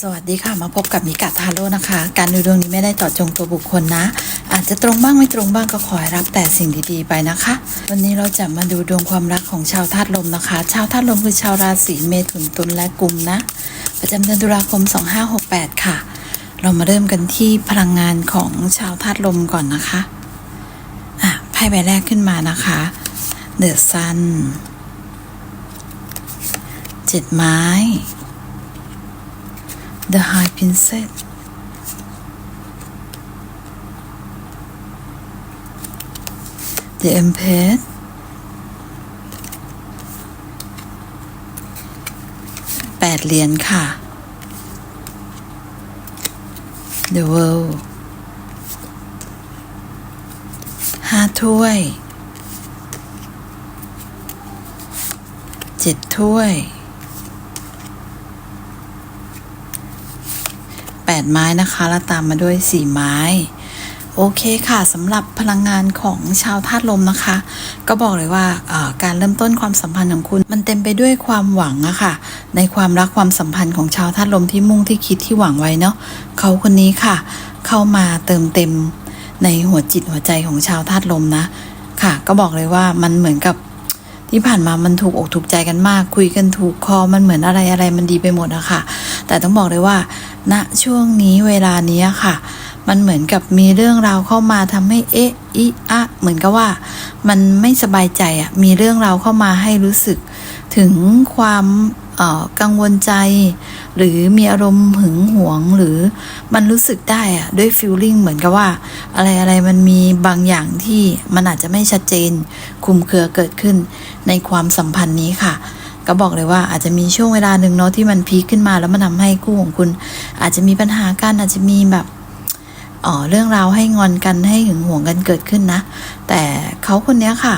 สวัสดีค่ะมาพบกับมิกาทาโร่นะคะ การดูดวงนี้ไม่ได้เจาะจงตัวบุคคลนะ อาจจะตรงบ้างไม่ตรงบ้างก็ขอให้รับแต่สิ่งดีๆไปนะคะ วันนี้เราจะมาดูดวงความรักของชาวธาตุลมนะคะ ชาวธาตุลมคือชาวราศีเมถุนตุลและกุมนะ ประจำเดือนตุลาคม 2568 ค่ะ เรามาเริ่มกันที่พลังงานของชาวธาตุลมก่อนนะคะอะไพ่ใบแรกขึ้นมานะคะ The Sun เจ็ดไม้ The High Princess The Empress แปดเหรียญค่ะ The World ห้าถ้วยเจ็ดถ้วย แปดไม้นะคะ แล้วตามมาด้วยสีไม้ โอเคค่ะสำหรับพลังงานของชาวธาตุลมนะคะ ก็บอกเลยว่าการเริ่มต้นความสัมพันธ์ของคุณ มันเต็มไปด้วยความหวังอะค่ะ ในความรักความสัมพันธ์ของชาวธาตุลมที่มุ่งที่คิดที่หวังไว้เนาะเขาคนนี้ค่ะ เข้ามาเติมเต็มในหัวจิตหัวใจของชาวธาตุลมนะค่ะ ก็บอกเลยว่ามันเหมือนกับที่ผ่านมามันถูกอกถูกใจกันมาก คุยกันถูกคอมันเหมือนอะไรอะไรมันดีไปหมดอะค่ะ แต่ต้องบอกเลยว่า ณช่วงนี้เวลานี้ค่ะ มันเหมือนกับมีเรื่องราวเข้ามาทำให้เอ๊ะอิอะ เหมือนกับว่า มันไม่สบายใจอะมีเรื่องราวเข้ามาให้รู้สึก ถึงความกังวลใจ หรือมีอารมณ์หึงหวงหรือมันรู้สึกได้อะด้วยฟีลลิ่งเหมือนกับว่า อะไรอะไรมันมีบางอย่างที่มันอาจจะไม่ชัดเจนคุมเครือเกิดขึ้นในความสัมพันธ์นี้ค่ะ ก็บอกเลยว่าอาจจะมีช่วงเวลาหนึ่งเนาะที่มันพีคขึ้นมา แล้วมันทำให้คู่ของคุณ อาจจะมีปัญหากันอาจจะมีแบบอ๋อเรื่องราวให้งอนกันให้หึงหวงกันเกิดขึ้นนะ แต่เขาคนเนี้ยค่ะ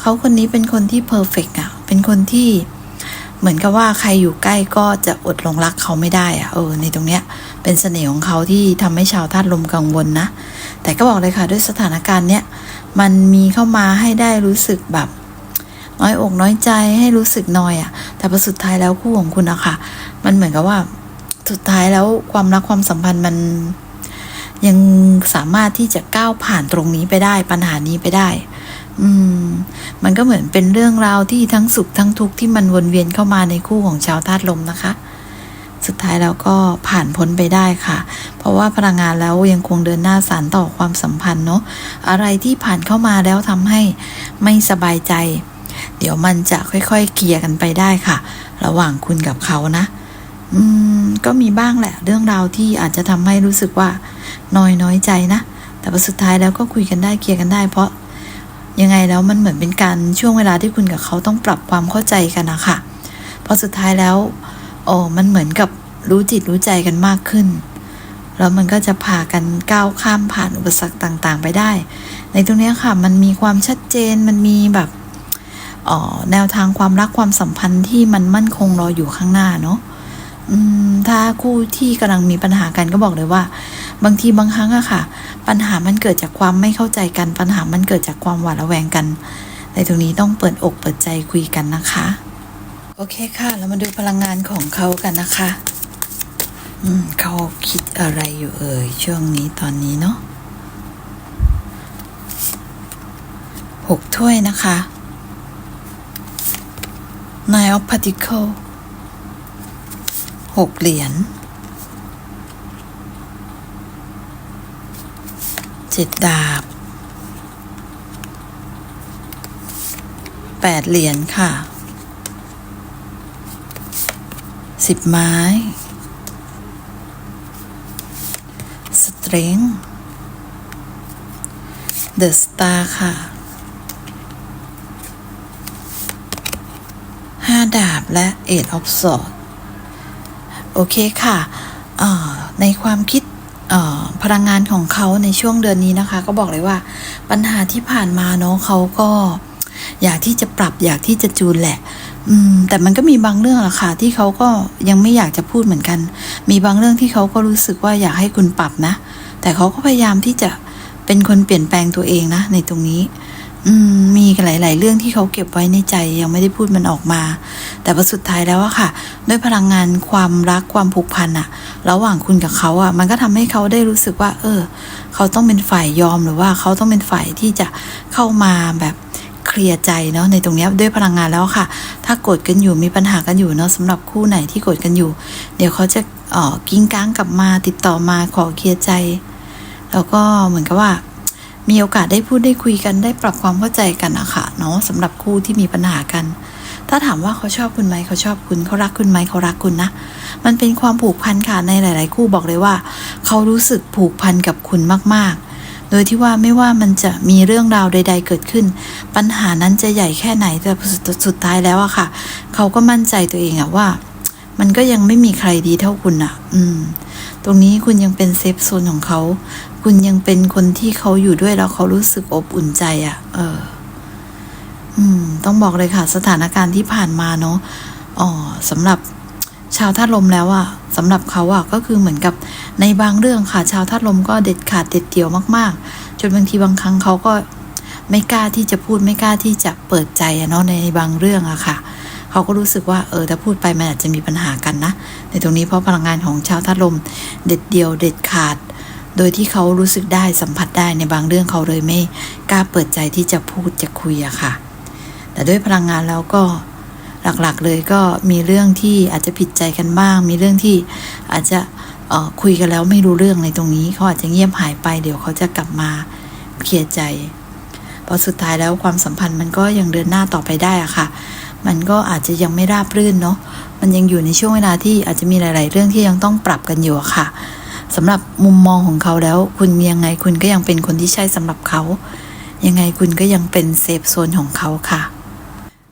เขาคนนี้เป็นคนที่เพอร์เฟกอะเป็นคนที่เหมือนกับว่าใครอยู่ใกล้ก็จะอดหลงรักเขาไม่ได้อะเออในตรงเนี้ยเป็นเสน่ห์ของเขาที่ทำให้ชาวธาตุลมกังวลนะ แต่ก็บอกเลยค่ะด้วยสถานการณ์เนี้ยมันมีเข้ามาให้ได้รู้สึกแบบ น้อยอกน้อยใจให้รู้สึกน้อยอะ่ะ แต่พอสุดท้ายแล้วคู่ของคุณอะค่ะ มันเหมือนกับว่าสุดท้ายแล้วความรักความสัมพันธ์มันยังสามารถที่จะก้าวผ่านตรงนี้ไปได้ปัญหานี้ไปได้ อืม มันก็เหมือนเป็นเรื่องราวที่ทั้งสุขทั้งทุกข์ที่มันวนเวียนเข้ามาในคู่ของชาวธาตุลมนะคะ สุดท้ายแล้วก็ผ่านพ้นไปได้ค่ะ เพราะว่าพลังงานแล้วยังคงเดินหน้าสานต่อความสัมพันธ์เนาะอะไรที่ผ่านเข้ามาแล้วทำให้ไม่สบายใจ เดี๋ยวมันจะค่อยๆเคลียร์กันไปได้ค่ะ ระหว่างคุณกับเขานะ อืม ก็มีบ้างแหละ เรื่องราวที่อาจจะทำให้รู้สึกว่าน้อยน้อยใจนะ แต่พอสุดท้ายแล้วก็คุยกันได้เคลียร์กันได้ เพราะยังไงแล้วมันเหมือนเป็นการช่วงเวลาที่คุณกับเขาต้องปรับความเข้าใจกันนะคะเพราะสุดท้ายแล้วโอ้มันเหมือนกับรู้จิตรู้ใจกันมากขึ้น แล้วมันก็จะพากันก้าวข้ามผ่านอุปสรรคต่างๆ ไปได้ ในตรงนี้ค่ะ มันมีความชัดเจนมันมีแบบ แนวทางความรักความสัมพันธ์ที่มันมั่นคงรออยู่ข้างหน้าเนาะถ้าคู่ที่กำลังมีปัญหากันก็บอกเลยว่า บางทีบางครั้งอะค่ะ ปัญหามันเกิดจากความไม่เข้าใจกัน ปัญหามันเกิดจากความหวาดระแวงกัน ในตรงนี้ต้องเปิดอกเปิดใจคุยกันนะคะ โอเคค่ะเรามาดูพลังงานของเขากันนะคะอืมเขาคิดอะไรอยู่เอ่ยช่วงนี้ตอนนี้เนาะหกถ้วยนะคะ Nine of Pentacles หกเหรียญเจ็ดดาบแปดเหรียญค่ะสิบไม้ สตริงเดอะสตาร์ค่ะ ห้า ดาบและเอ็ดออฟสอดโอเคค่ะในความคิดพลังงานของเขาในช่วงเดือนนี้นะคะ ก็บอกเลยว่าปัญหาที่ผ่านมาเนาะเขาก็อยากที่จะปรับอยากที่จะจูนแหละ อืม แต่มันก็มีบางเรื่องอะค่ะ ที่เขาก็ยังไม่อยากจะพูดเหมือนกัน มีบางเรื่องที่เขาก็รู้สึกว่าอยากให้คุณปรับนะ แต่เขาก็พยายามที่จะเป็นคนเปลี่ยนแปลงตัวเองนะ ในตรงนี้ออืม มีหลาย ๆ เรื่องที่เขาเก็บไว้ในใจ ยังไม่ได้พูดมันออกมา แต่พอสุดท้ายแล้วอะค่ะ ด้วยพลังงานความรักความผูกพันอะระหว่างคุณกับเขาอะมันก็ทำให้เขาได้รู้สึกว่า เออ เขาต้องเป็นฝ่ายยอมหรือว่าเขาต้องเป็นฝ่ายที่จะเข้ามาแบบเคลียร์ใจเนาะในตรงนี้ด้วยพลังงานแล้วค่ะ ถ้าโกรธกันอยู่มีปัญหากันอยู่เนาะสำหรับคู่ไหนที่โกรธกันอยู่ เดี๋ยวเขาจะเออกิ้งก้างกลับมาติดต่อมาขอเคลียร์ใจ แล้วก็เหมือนกับว่า มีโอกาสได้พูดได้คุยกันได้ปรับความเข้าใจกันอะค่ะเนาะสำหรับคู่ที่มีปัญหากันาถามว่าเขาชอบคุณไหมเขาชอบคุณเขารักคุณไหมเขารักคุณนะ มันเป็นความผูกพันค่ะในหลาย ๆ คู่บอกเลยว่า เขารู้สึกผูกพันกับคุณมาก ๆ โดยที่ว่าไม่ว่ามันจะมีเรื่องราวใด ๆ เกิดขึ้น ปัญหานั้นจะใหญ่แค่ไหนแต่สุดท้ายแล้วอะค่ะ เขาก็มั่นใจตัวเองอะว่า มันก็ยังไม่มีใครดีเท่าคุณอะอืม ตรงนี้คุณยังเป็นเซฟโซนของเขา คุณยังเป็นคนที่เขาอยู่ด้วยแล้วเขารู้สึกอบอุ่นใจอะ่ะเออ อืม ต้องบอกเลยค่ะ สถานการณ์ที่ผ่านมาเนาะอ๋อสำหรับชาวธาตุลมแล้วอะ่ะสำหรับเขาอะ่ะก็คือเหมือนกับในบางเรื่องค่ะ ชาวธาตุลมก็เด็ดขาดเด็ดเดี่ยวมากๆ จนบางทีบางครั้งเขาก็ไม่กล้าที่จะพูดไม่กล้าที่จะเปิดใจอะเนาะในบางเรื่องอะค่ะ เขาก็รู้สึกว่าเออถ้าพูดไปมันอาจจะมีปัญหากันนะ ในตรงนี้เพราะพลังงานของชาวธาตุลมเด็ดเดียวเด็ดขาด โดยที่เขารู้สึกได้สัมผัสได้ในบางเรื่องเขาเลยไม่กล้าเปิดใจที่จะพูดจะคุยอะค่ะ แต่ด้วยพลังงานแล้วก็หลักๆเลยก็มีเรื่องที่อาจจะผิดใจกันบ้าง มีเรื่องที่อาจจะคุยกันแล้วไม่รู้เรื่องในตรงนี้เขาอาจจะเงียบหายไป เดี๋ยวเขาจะกลับมาเคลียร์ใจพราะสุดท้ายแล้วความสัมพันธ์มันก็ยังเดินหน้าต่อไปได้อะค่ะ มันก็อาจจะยังไม่ราบรื่นเนาะ มันยังอยู่ในช่วงเวลาที่อาจจะมีหลาย ๆ เรื่องที่ยังต้องปรับกันอยู่อะค่ะสำหรับมุมมองของเขาแล้ว คุณยังไงคุณก็ยังเป็นคนที่ใช่สำหรับเขา ยังไงคุณก็ยังเป็นเซฟโซนของเขาค่ะ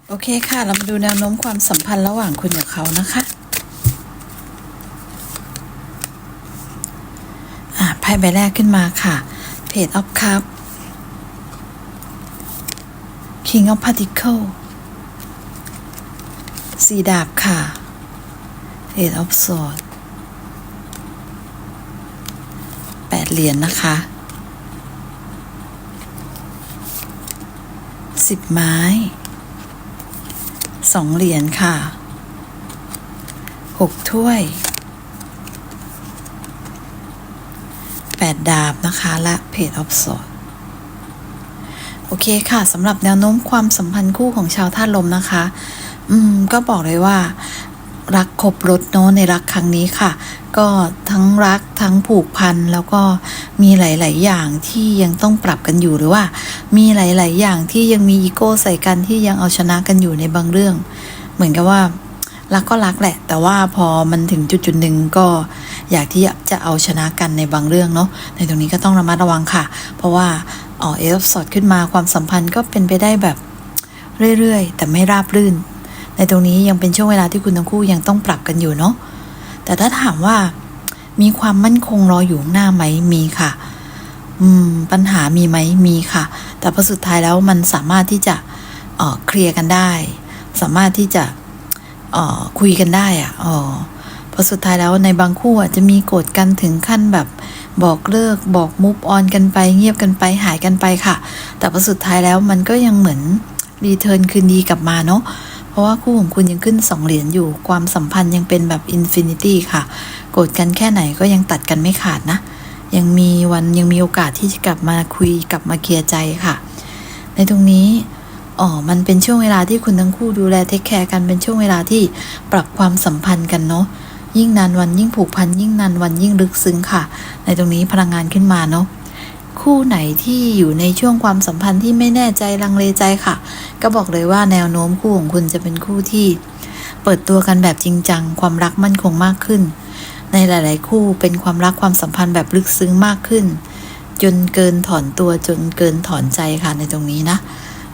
โอเคค่ะ เรามาดูแนวโน้มความสัมพันธ์ระหว่างคุณกับเขานะคะไพ่ใบแรกขึ้นมาค่ะ Page of Cup King of Particle สีดาบค่ะ Eight of Sword แปดเหรียญนนะคะสิบไม้ สองเหรียญค่ะหกถ้วยแปดดาบนะคะ และเพจออฟสดโอเคค่ะสำหรับแนวโน้มความสัมพันธ์คู่ของชาวธาตุลมนะคะ อืม ก็บอกเลยว่า รักครบรถเนาะในรักครั้งนี้ค่ะ ก็ทั้งรักทั้งผูกพันแล้วก็ มีหลาย ๆ อย่างที่ยังต้องปรับกันอยู่หรือว่า มีหลาย ๆ อย่างที่ยังมีอีโก้ใส่กันที่ยังเอาชนะกันอยู่ในบางเรื่อง เหมือนกับว่ารักก็รักแหละ แต่ว่าพอมันถึงจุดจุดๆหนึ่งก็อยากที่จะเอาชนะกันในบางเรื่องเนาะในตรงนี้ก็ต้องระมัดระวังค่ะ เพราะว่าอ๋อเอฟสอดขึ้นมาความสัมพันธ์ก็เป็นไปได้แบบเรื่อย ๆ แต่ไม่ราบรื่น ในตรงนี้ยังเป็นช่วงเวลาที่คุณทั้งคู่ยังต้องปรับกันอยู่เนาะแต่ถ้าถามว่า มีความมั่นคงรออยู่ข้างหน้าไหมมีค่ะ อืม ปัญหามีไหมมีค่ะ แต่พอสุดท้ายแล้วมันสามารถที่จะเอ่อเคลียร์กันได้ สามารถที่จะเอ่อคุยกันได้อะอ๋อพอสุดท้ายแล้วในบางคู่อาจจะมีโกรธกันถึงขั้นแบบบอกเลิกบอกมุฟออนกันไป เงียบกันไปหายกันไปค่ะ แต่พอสุดท้ายแล้วมันก็ยังเหมือนรีเทิร์นคืนดีกลับมาเนาะ เพราะว่าคู่ของคุณยังขึ้นสองเหรียญอยู่ ความสัมพันธ์ยังเป็นแบบอินฟินิตี้ค่ะ โกรธกันแค่ไหนก็ยังตัดกันไม่ขาดนะ ยังมีวันยังมีโอกาสที่จะกลับมาคุยกลับมาเคลียร์ใจค่ะ ในตรงนี้อ๋อ มันเป็นช่วงเวลาที่คุณทั้งคู่ดูแลเทคแคร์กันเป็นช่วงเวลาที่ปรับความสัมพันธ์กันเนาะยิ่งนานวันยิ่งผูกพันยิ่งนานวันยิ่งลึกซึ้งค่ะ ในตรงนี้พลังงานขึ้นมาเนาะ คู่ไหนที่อยู่ในช่วงความสัมพันธ์ที่ไม่แน่ใจลังเลใจค่ะ ก็บอกเลยว่าแนวโน้มคู่ของคุณจะเป็นคู่ที่ เปิดตัวกันแบบจริงจัง ความรักมั่นคงมากขึ้น ในหลาย ๆ คู่เป็นความรักความสัมพันธ์แบบลึกซึ้งมากขึ้น จนเกินถอนตัวจนเกินถอนใจค่ะในตรงนี้นะ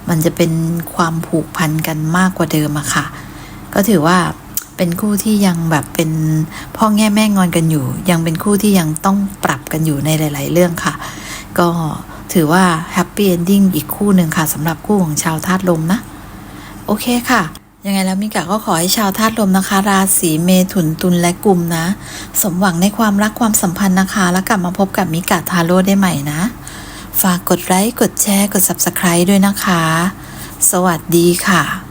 มันจะเป็นความผูกพันกันมากกว่าเดิมอะค่ะ ก็ถือว่าเป็นคู่ที่ยังแบบเป็นพ่อแง่แม่งอนกันอยู่ ยังเป็นคู่ที่ยังต้องปรับกันอยู่ในหลาย ๆ เรื่องค่ะ ก็ถือว่าแฮปปี้เอนดิ้งอีกคู่หนึ่งค่ะสำหรับคู่ของชาวธาตุลมนะ โอเคค่ะ ยังไงแล้วมิกะก็ขอให้ชาวธาตุลมนะคะ ราศีเมถุนตุลและกุมนะ สมหวังในความรักความสัมพันธ์นะคะ แล้วกลับมาพบกับมิกะทาโร่ได้ใหม่นะ ฝากกดไลค์กดแชร์กด Subscribe ด้วยนะคะ สวัสดีค่ะ